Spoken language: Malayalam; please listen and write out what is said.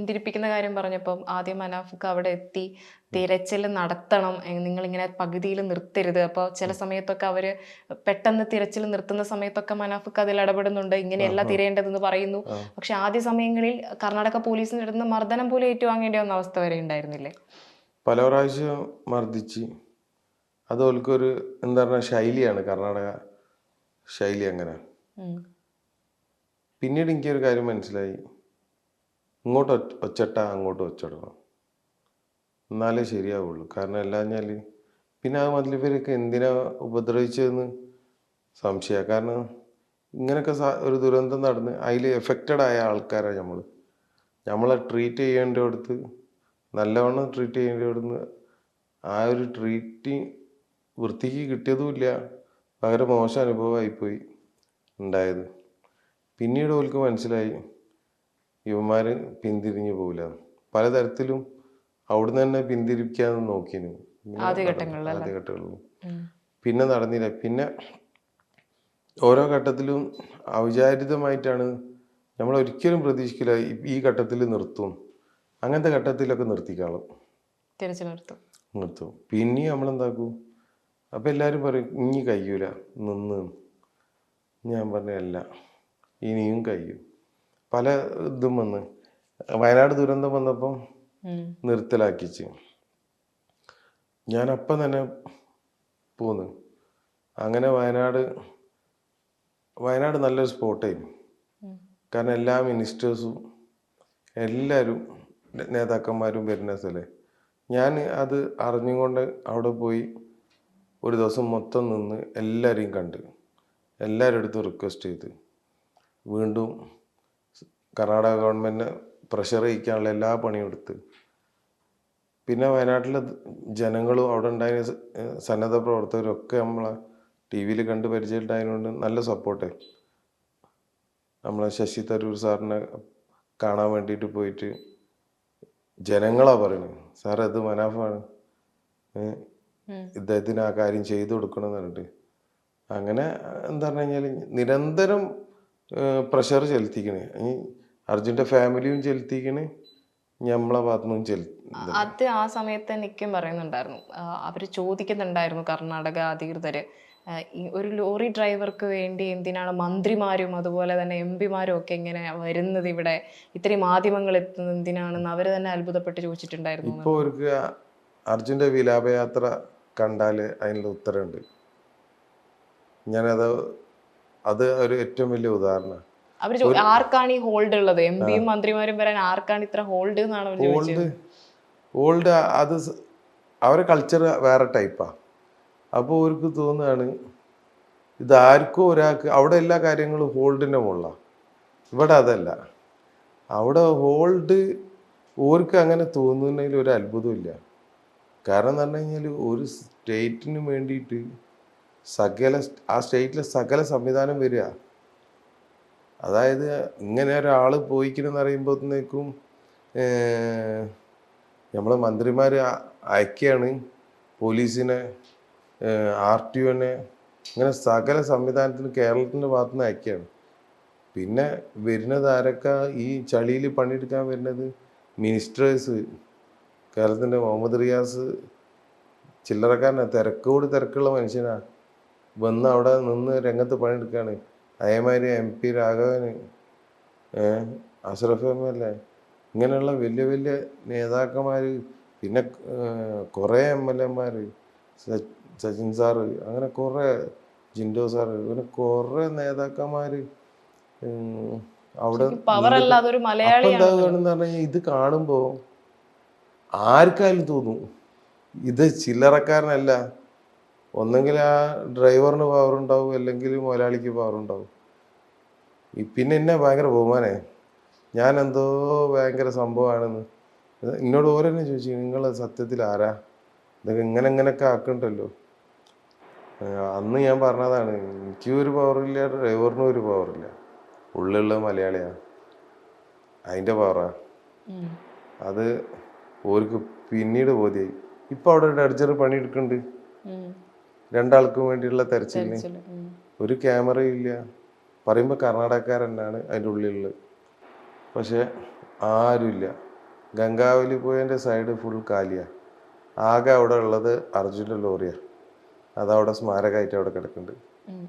പിന്തിരിപ്പിക്കുന്ന കാര്യം പറഞ്ഞപ്പം ആദ്യം മനാഫിക്ക് അവിടെ എത്തി തിരച്ചിൽ നടത്തണം നിങ്ങൾ ഇങ്ങനെ പകുതിയിൽ നിർത്തരുത്. അപ്പോൾ ചില സമയത്തൊക്കെ അവർ പെട്ടെന്ന് തിരച്ചിൽ നിർത്തുന്ന സമയത്തൊക്കെ മനാഫിക്ക് അതിൽ ഇടപെടുന്നുണ്ട്. ഇങ്ങനെയല്ല തിരയേണ്ടതെന്ന് പറയുന്നു. പക്ഷെ ആദ്യ സമയങ്ങളിൽ കർണാടക പോലീസിന് ഇടുന്ന മർദ്ദനം പോലും ഏറ്റുവാങ്ങേണ്ടി വന്ന അവസ്ഥ വരെ ഉണ്ടായിരുന്നില്ലേ? പല പ്രാവശ്യം മർദ്ദിച്ച്. അത് ഓൽക്കൊരു എന്താ പറയുക ശൈലിയാണ്. കർണാടക ശൈലി അങ്ങനെ. പിന്നീട് എനിക്കൊരു കാര്യം മനസ്സിലായി. ഇങ്ങോട്ട് ഒച്ചട്ട അങ്ങോട്ട് ഒച്ചടണം എന്നാലേ ശരിയാവുള്ളൂ. കാരണം അല്ലാഞ്ഞാൽ പിന്നെ ആ മതിലിവരൊക്കെ എന്തിനാ ഉപദ്രവിച്ചതെന്ന് സംശയമാണ്. കാരണം ഇങ്ങനെയൊക്കെ ഒരു ദുരന്തം നടന്ന് അതിൽ എഫക്റ്റഡ് ആയ ആൾക്കാരാണ് നമ്മൾ നമ്മളെ ട്രീറ്റ് ചെയ്യേണ്ടടുത്ത് നല്ലവണ്ണം ട്രീറ്റ് ചെയ്യേണ്ടടുന്ന് ആ ഒരു ട്രീറ്റ് വൃത്തിക്ക് കിട്ടിയതുമില്ല. വളരെ മോശം അനുഭവമായിപ്പോയി ഉണ്ടായത്. പിന്നീട് ഓൽക്ക് മനസ്സിലായി ഇവന്മാർ പിന്തിരിഞ്ഞു പോകില്ല പലതരത്തിലും അവിടുന്ന് തന്നെ പിന്തിരിക്കാന്ന് നോക്കിനു. ആദ്യഘട്ടങ്ങളിലും. പിന്നെ നടന്നില്ല. പിന്നെ ഓരോ ഘട്ടത്തിലും ഔചാരിതമായിട്ടാണ് നമ്മൾ ഒരിക്കലും പ്രതീക്ഷിക്കില്ല ഈ- ഘട്ടത്തിൽ നിർത്തും. അങ്ങനത്തെ ഘട്ടത്തിലൊക്കെ നിർത്തിക്കാളും. തിരച്ചിൽ നിർത്തും. നിർത്തും. പിന്നെ നമ്മളെന്താക്കും? അപ്പം എല്ലാരും പറയും ഇനി കഴിയൂല നിന്ന്. ഞാൻ പറഞ്ഞല്ല ഇനിയും കഴിയും പല ഇതും വന്ന്. വയനാട് ദുരന്തം വന്നപ്പം. നിർത്തലാക്കിച്ച്. ഞാൻ അപ്പം തന്നെ പോന്ന്. അങ്ങനെ വയനാട് വയനാട് നല്ലൊരു സ്പോട്ടായിരുന്നു. കാരണം എല്ലാ മിനിസ്റ്റേഴ്സും എല്ലാവരും നേതാക്കന്മാരും വരുന്ന സ്ഥലേ. ഞാൻ അത് അറിഞ്ഞുകൊണ്ട് അവിടെ പോയി ഒരു ദിവസം മൊത്തം നിന്ന് എല്ലാവരെയും കണ്ട്. എല്ലാവരുടെ അടുത്തും റിക്വസ്റ്റ് ചെയ്ത്. വീണ്ടും കർണാടക ഗവൺമെന്റ് പ്രഷർ ചെയ്യിക്കാനുള്ള എല്ലാ പണിയും എടുത്ത്. പിന്നെ വയനാട്ടിലെ ജനങ്ങളും അവിടെ ഉണ്ടായ സന്നദ്ധ പ്രവർത്തകരും ഒക്കെ നമ്മളെ ടി വിയിൽ കണ്ട് പരിചയമുണ്ടായതുകൊണ്ട് നല്ല സപ്പോർട്ട് നമ്മളെ ശശി തരൂർ സാറിനെ കാണാൻ വേണ്ടിയിട്ട് പോയിട്ട് ജനങ്ങളാ പറയുന്നത്. സാർ അത് മനാഫാണ്. ഇദ്ദേഹത്തിന് ആ കാര്യം ചെയ്തു കൊടുക്കണം എന്ന് പറഞ്ഞിട്ട്. അങ്ങനെ എന്താ പറഞ്ഞു കഴിഞ്ഞാൽ നിരന്തരം പ്രഷർ ചെലുത്തിക്കണ്. അർജുന്റെ ഫാമിലിയും ചെലുത്തിക്കണ്. ഞമ്മളെ ഭാഗത്തുനിന്നും അത് ആ സമയത്ത് നിക്കും പറയുന്നുണ്ടായിരുന്നു. അവർ ചോദിക്കുന്നുണ്ടായിരുന്നു കർണാടക അധികൃതർ. ഒരു ലോറി ഡ്രൈവർക്ക് വേണ്ടി എന്തിനാണ് മന്ത്രിമാരും അതുപോലെ തന്നെ എം പിമാരും ഒക്കെ ഇങ്ങനെ വരുന്നത് ഇവിടെ? ഇത്രയും മാധ്യമങ്ങൾ എത്തുന്നത് എന്തിനാണെന്ന് അവർ തന്നെ അത്ഭുതപ്പെട്ട് ചോദിച്ചിട്ടുണ്ടായിരുന്നു. ഇപ്പോൾ അവർക്ക് അർജുന്റെ വിലാപയാത്ര കണ്ടാൽ അതിനുള്ള ഉത്തരമുണ്ട് ഞാനത് അത് ഒരു ഏറ്റവും വലിയ ഉദാഹരണം അവർ ആർക്കാണ് ഈ ഹോൾഡ് ഉള്ളത്? എം പിയും മന്ത്രിമാരും വരാൻ ആർക്കാണ് ഇത്ര ഹോൾഡ് എന്നാണ് അവർ ചോദിച്ചത്. ഹോൾഡ് അത് അവരെ കൾച്ചർ വേറെ ടൈപ്പാ അപ്പോൾ അവർക്ക് തോന്നുകയാണ് ഇതാർക്കോ ഒരാൾക്ക് അവിടെ എല്ലാ കാര്യങ്ങളും ഹോൾഡിന്റെ മുകളിലാണ് ഇവിടെ അതല്ല. അവിടെ ഹോൾഡ് ഓർക്ക് അങ്ങനെ തോന്നുന്നതിൽ ഒരു അത്ഭുതമില്ല കാരണം എന്ന് പറഞ്ഞു കഴിഞ്ഞാൽ ഒരു സ്റ്റേറ്റിന് വേണ്ടിയിട്ട് സകല ആ സ്റ്റേറ്റിലെ സകല സംവിധാനം വരിക. അതായത് ഇങ്ങനെ ഒരാൾ പോയിക്കണെന്ന് അറിയുമ്പോഴത്തേക്കും നമ്മളെ മന്ത്രിമാർ അയക്കുകയാണ് പോലീസിനെ ആർ ടി ഒനെ ഇങ്ങനെ സകല സംവിധാനത്തിന് കേരളത്തിന്റെ ഭാഗത്തു നിന്ന് അയക്കുകയാണ് പിന്നെ വരുന്നത് ആരൊക്കെ ഈ ചളിയിൽ പണിയെടുക്കാൻ വരുന്നത്? മിനിസ്റ്റേഴ്സ് കേരളത്തിന്റെ മുഹമ്മദ് റിയാസ് ചില്ലറക്കാരനാണ് തിരക്കോട് തിരക്കുള്ള മനുഷ്യനാണ് വന്ന് അവിടെ നിന്ന് രംഗത്ത് പണിയെടുക്കുകയാണ് അതേമാതിരി എം പി രാഘവന് അഷറഫ് എം എൽ എ ഇങ്ങനെയുള്ള വലിയ വലിയ നേതാക്കന്മാർ പിന്നെ കുറേ എം എൽ എമാർ സച്ചിൻ സാറ് അങ്ങനെ കുറേ ജിൻഡോ സാറ് അങ്ങനെ കുറേ നേതാക്കന്മാർ അവിടെ പവർ പറഞ്ഞാൽ ഇത് കാണുമ്പോൾ ആർക്കായാലും തോന്നും ഇത് ചില്ലറക്കാരനല്ല ഒന്നെങ്കിൽ ആ ഡ്രൈവറിന് പവർ ഉണ്ടാവും അല്ലെങ്കിൽ മുതലാളിക്ക് പവർ ഉണ്ടാവും. ഈ പിന്നെ എന്നെ ഭയങ്കര ബഹുമാനേ ഞാൻ എന്തോ ഭയങ്കര സംഭവമാണെന്ന്. എന്നോട് ഓരോന്നെ ചോദിച്ചു നിങ്ങൾ സത്യത്തിൽ ആരാ? ഇതൊക്കെ ഇങ്ങനെ ഇങ്ങനെയൊക്കെ ആക്കണ്ടല്ലോ? അന്ന് ഞാൻ പറഞ്ഞതാണ് എനിക്കും ഒരു പവറില്ല ഡ്രൈവറിനും ഒരു പവറില്ല ഉള്ളിലുള്ള മലയാളിയാ. അതിന്റെ പവറാ. അത് ഓർക്ക് പിന്നീട് ബോധ്യായി. ഇപ്പൊ അവിടെ ഡർജർ പണിയെടുക്കുന്നുണ്ട്. രണ്ടാൾക്കും വേണ്ടിയുള്ള തെരച്ചിലിന് ഒരു ക്യാമറയില്ല ഇല്ല. പറയുമ്പോൾ കർണാടകക്കാരനാണ് അതിന്റെ ഉള്ളിലുള്ളത് പക്ഷേ ആരുമില്ല. ഗംഗാവലി പോയതിന്റെ സൈഡ് ഫുൾ കാലിയാണ് ആകെ അവിടെ ഉള്ളത് അർജുന്റെ ലോറിയാണ് അതവിടെ സ്മാരകമായിട്ട് അവിടെ കിടക്കുന്നുണ്ട്.